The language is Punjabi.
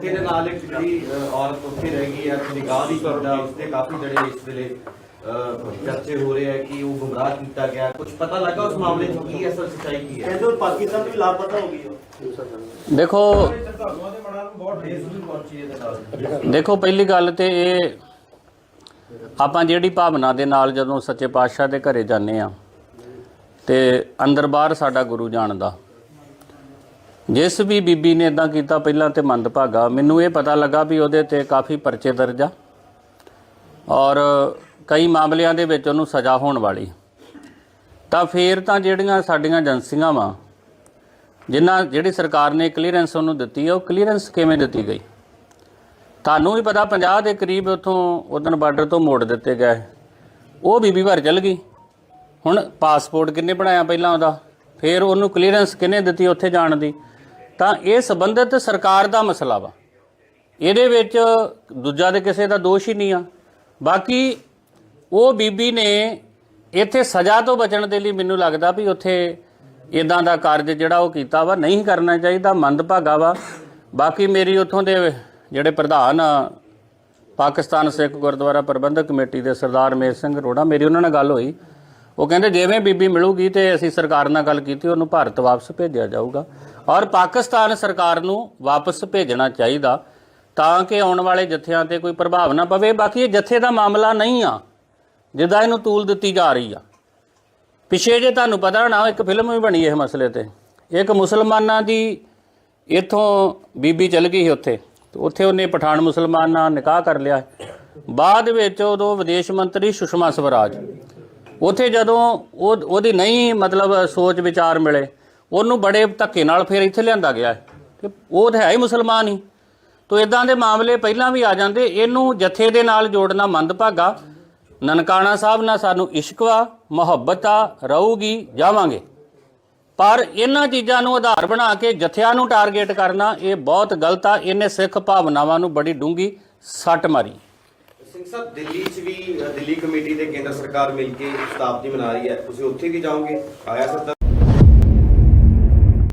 ਜੱਥੇ ਦੇ ਨਾਲ ਇੱਕ ਜਿਹੜੀ ਔਰਤ ਉੱਥੇ ਰਹਿ ਗਈ ਹੈ ਨਿਗਾਹ ਦੀ ਕਰਦਾ ਉਸ ਤੇ ਕਾਫੀ ਜਿਹੜੇ ਇਸ ਵੇਲੇ ਚਰਚੇ ਹੋ ਰਹੇ ਹੈ ਕਿ ਉਹ ਗੁੰਮਰਾਹ ਕੀਤਾ ਗਿਆ। ਕੁਝ ਪਤਾ ਲੱਗਾ ਉਸ ਮਾਮਲੇ 'ਚ ਕੀ ਅਸਲ ਸੱਚਾਈ ਕੀ ਹੈ? ਕਹਿੰਦੇ ਉਹ ਪਾਕਿਸਤਾਨ ਤੋਂ ਵੀ ਲਾਪਤਾ ਹੋ ਗਈ ਉਹ। ਦੇਖੋ ਦੇਖੋ ਪਹਿਲੀ ਗੱਲ ਤੇ ਇਹ ਆਪਾਂ ਜਿਹੜੀ ਭਾਵਨਾ ਦੇ ਨਾਲ ਜਦੋਂ ਸੱਚੇ ਪਾਤਸ਼ਾਹ ਦੇ ਘਰੇ ਜਾਂਦੇ ਆ ਤੇ ਅੰਦਰ ਬਾਹਰ ਸਾਡਾ ਗੁਰੂ ਜਾਣਦਾ। ਜਿਸ ਵੀ ਬੀਬੀ ਨੇ ਇਦਾਂ ਕੀਤਾ ਪਹਿਲਾਂ ਤੇ ਮੰਦਭਾਗਾ, ਮੈਨੂੰ ਇਹ ਪਤਾ ਲੱਗਾ ਵੀ ਉਹਦੇ ਤੇ ਕਾਫੀ ਪਰਚੇ ਦਰਜ ਆ। ਔਰ ਕਈ ਮਾਮਲਿਆਂ ਦੇ ਵਿੱਚ ਉਹਨੂੰ ਸਜ਼ਾ ਹੋਣ ਵਾਲੀ ਤਾਂ ਫੇਰ ਤਾਂ ਜਿਹੜੀਆਂ ਸਾਡੀਆਂ ਏਜੰਸੀਆਂ ਵਾ, ਜਿਨ੍ਹਾਂ, ਜਿਹੜੀ ਸਰਕਾਰ ਨੇ ਕਲੀਅਰੈਂਸ ਉਹਨੂੰ ਦਿੱਤੀ ਹੈ ਉਹ ਕਲੀਅਰੈਂਸ ਕਿਵੇਂ ਦਿੱਤੀ ਗਈ? ਤੁਹਾਨੂੰ ਵੀ ਪਤਾ 50 ਦੇ ਕਰੀਬ ਉਥੋਂ ਉਦਨ ਬਾਰਡਰ ਤੋਂ ਮੋੜ ਦਿੱਤੇ ਗਏ। ਉਹ ਬੀਬੀ ਘਰ ਚਲ ਗਈ। ਹੁਣ ਪਾਸਪੋਰਟ ਕਿੰਨੇ ਬਣਾਇਆ ਪਹਿਲਾਂ ਉਹਦਾ? ਫਿਰ ਉਹਨੂੰ ਕਲੀਅਰੈਂਸ ਕਿੰਨੇ ਦਿੱਤੀ ਉੱਥੇ ਜਾਣ ਦੀ? ਤਾਂ ਇਹ ਸੰਬੰਧਿਤ ਸਰਕਾਰ ਦਾ ਮਸਲਾ ਵਾ। ਇਹਦੇ ਵਿੱਚ ਦੂਜਾ ਦੇ ਕਿਸੇ ਦਾ ਦੋਸ਼ ਹੀ ਨਹੀਂ ਆ। ਬਾਕੀ ਉਹ ਬੀਬੀ ਨੇ ਇੱਥੇ ਸਜ਼ਾ ਤੋਂ ਬਚਣ ਦੇ ਲਈ ਮੈਨੂੰ ਲੱਗਦਾ ਵੀ ਉੱਥੇ ਇਦਾਂ ਦਾ ਕਾਰਜ ਜਿਹੜਾ ਉਹ ਕੀਤਾ ਵਾ, ਨਹੀਂ ਕਰਨਾ ਚਾਹੀਦਾ, ਮੰਦਭਾਗਾ ਵਾ। ਬਾਕੀ ਮੇਰੀ ਉੱਥੋਂ ਦੇ ਜਿਹੜੇ ਪ੍ਰਧਾਨ ਆ, ਪਾਕਿਸਤਾਨ ਸਿੱਖ ਗੁਰਦੁਆਰਾ ਪ੍ਰਬੰਧਕ ਕਮੇਟੀ ਦੇ ਸਰਦਾਰ ਮੇਰ ਸਿੰਘ ਰੋੜਾ ਮੇਰੀ ਉਹਨਾਂ ਨਾਲ ਗੱਲ ਹੋਈ। ਉਹ ਕਹਿੰਦੇ ਜਿਵੇਂ ਬੀਬੀ ਮਿਲੂਗੀ ਤੇ ਅਸੀਂ ਸਰਕਾਰ ਨਾਲ ਗੱਲ ਕੀਤੀ, ਉਹਨੂੰ ਭਾਰਤ ਵਾਪਸ ਭੇਜਿਆ ਜਾਊਗਾ। ਔਰ ਪਾਕਿਸਤਾਨ ਸਰਕਾਰ ਨੂੰ ਵਾਪਸ ਭੇਜਣਾ ਚਾਹੀਦਾ ਤਾਂ ਕਿ ਆਉਣ ਵਾਲੇ ਜਥਿਆਂ ਤੇ ਕੋਈ ਪ੍ਰਭਾਵ ਨਾ ਪਵੇ। ਬਾਕੀ ਇਹ ਜਥੇ ਦਾ ਮਾਮਲਾ ਨਹੀਂ ਆ, ਜਿੱਦਾਂ ਇਹਨੂੰ ਤੂਲ ਦਿੱਤੀ ਜਾ ਰਹੀ ਆ। ਪਿਛੇ ਜੇ ਤੁਹਾਨੂੰ ਪਤਾ ਨਾ ਇੱਕ ਫਿਲਮ ਵੀ ਬਣੀ ਇਹ ਮਸਲੇ ਤੇ। ਇੱਕ ਮੁਸਲਮਾਨਾਂ ਦੀ ਇੱਥੋਂ ਬੀਬੀ ਚਲ ਗਈ ਸੀ ਉੱਥੇ ਉੱਥੇ ਉਹਨੇ ਪਠਾਨ ਮੁਸਲਮਾਨ ਨਾਲ ਨਿਕਾਹ ਕਰ ਲਿਆ। ਬਾਅਦ ਵਿੱਚ ਉਦੋਂ ਵਿਦੇਸ਼ ਮੰਤਰੀ ਸੁਸ਼ਮਾ ਸਵਰਾਜ, ਉੱਥੇ ਜਦੋਂ ਉਹ, ਉਹਦੀ ਨਹੀਂ ਮਤਲਬ ਸੋਚ ਵਿਚਾਰ ਮਿਲੇ ਉਹਨੂੰ ਬੜੇ ਧੱਕੇ ਨਾਲ ਫਿਰ ਇੱਥੇ ਲਿਆਂਦਾ ਗਿਆ ਕਿ ਉਹ ਤਾਂ ਹੈ ਹੀ ਮੁਸਲਮਾਨ ਹੀ। ਤੋ ਇਦਾਂ ਦੇ ਮਾਮਲੇ ਪਹਿਲਾਂ ਵੀ ਆ ਜਾਂਦੇ। ਇਹਨੂੰ ਜਥੇ ਦੇ ਨਾਲ ਜੋੜਨਾ ਮੰਦਭਾਗਾ। ਨਨਕਾਣਾ ਸਾਹਿਬ ਨਾਲ ਸਾਨੂੰ ਇਸ਼ਕ ਵਾ, ਮੁਹੱਬਤ ਆ, ਰਹੂਗੀ, ਜਾਵਾਂਗੇ। ਪਰ ਇਹਨਾਂ ਚੀਜ਼ਾਂ ਨੂੰ ਆਧਾਰ ਬਣਾ ਕੇ ਜਥਿਆਂ ਨੂੰ ਟਾਰਗੇਟ ਕਰਨਾ, ਇਹ ਬਹੁਤ ਗਲਤ ਆ। ਇਹਨੇ ਸਿੱਖ ਭਾਵਨਾਵਾਂ ਨੂੰ ਬੜੀ ਡੂੰਗੀ ਸੱਟ ਮਾਰੀ। ਸਿੰਘ ਸਾਹਿਬ, ਦਿੱਲੀ 'ਚ ਵੀ, ਦਿੱਲੀ ਕਮੇਟੀ ਤੇ ਕੇਂਦਰ ਸਰਕਾਰ ਮਿਲ ਕੇ ਸ਼ਤਾਬਦੀ ਮਨਾ ਰਹੀ ਹੈ। ਤੁਸੀਂ ਉੱਥੇ ਵੀ ਜਾਓਗੇ? ਆਇਆ ਸਰ